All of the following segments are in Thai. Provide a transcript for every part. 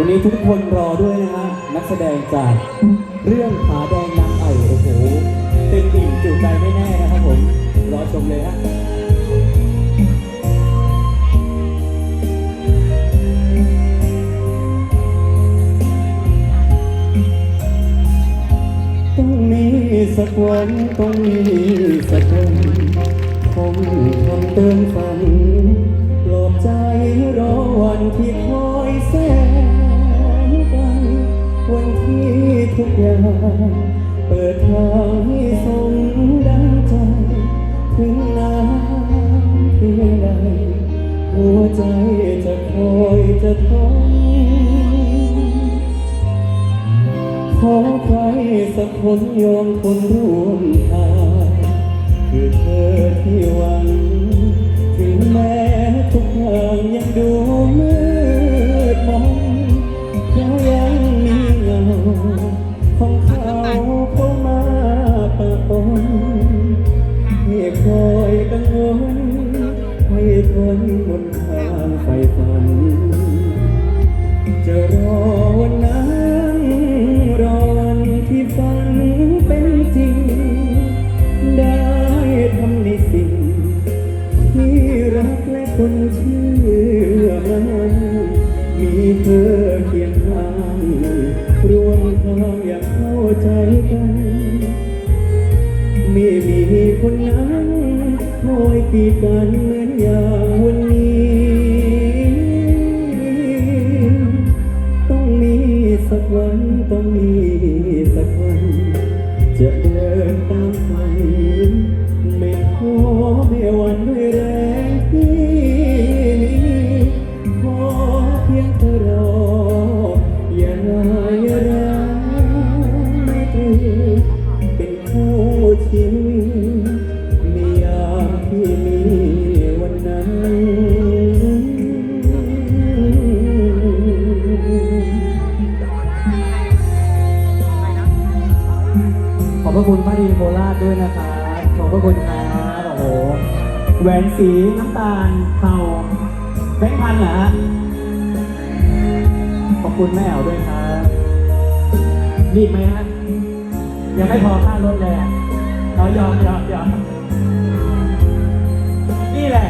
วันนี้ทุกคนรอด้วยนะฮะนักแสดงจากเรื่องผาแดงนางไอ่โอ้โหเต็มอิ่มจุใจไม่แน่นะครับผม รอชมเลยฮะต้องมีสักวันต้องมีสักวันคงทำเติมฝันปลอบใจรอวันที่คอ ทุกอย่างเปิดทางให้สมดังใจ ถึงน้ำเพียงใดหัวใจจะคอยจะทนขอใครสักคนยอมทนร่วมทางคือเธอที่หวัง ถึงแม้ทุกอย่างยังดู มีเธอเคียงข้างรวมทางอย่ากเข้าใจกัน ไม่มีคนนั้นคอยกีดกันเหมือนอย่างวันนี้ ต้องมีสักวันต้องมีสักวัน จะเดินตามฝันไม่ท้อไม่วันด้ว อย่ายร้างไม่ตรีเป็นคู่ชีวิตในยามที่มีวันนั้น ขอบพระคุณพระดีโคราชด้วยนะครับขอบพระคุณครับโอ้โหแหวนสีน้ำตาลเทาแบงค์พันเหรอฮะ ขอบคุณแม่เอาด้วยครับรีบไหมฮะยังไม่พอค่ารถเลยเรายอมยอมยอมนี่แหละ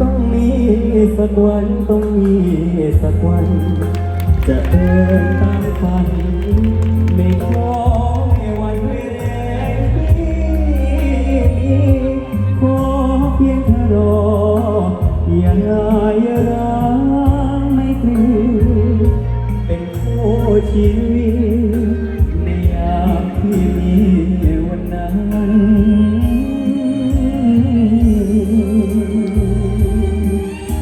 ต้องมีสักวันต้องมีสักวัน จะเดินตามฝัน ชีวิตในยามที่มีวันนั้น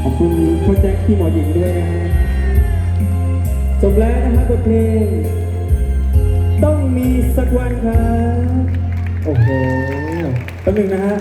ขอบคุณพ่อแจ็คที่หมอหญิงด้วยนะฮะจบแล้วนะครับบทเพลง ต้องมีสักวันครับ โอ้โหแป๊บหนึ่งนะฮะ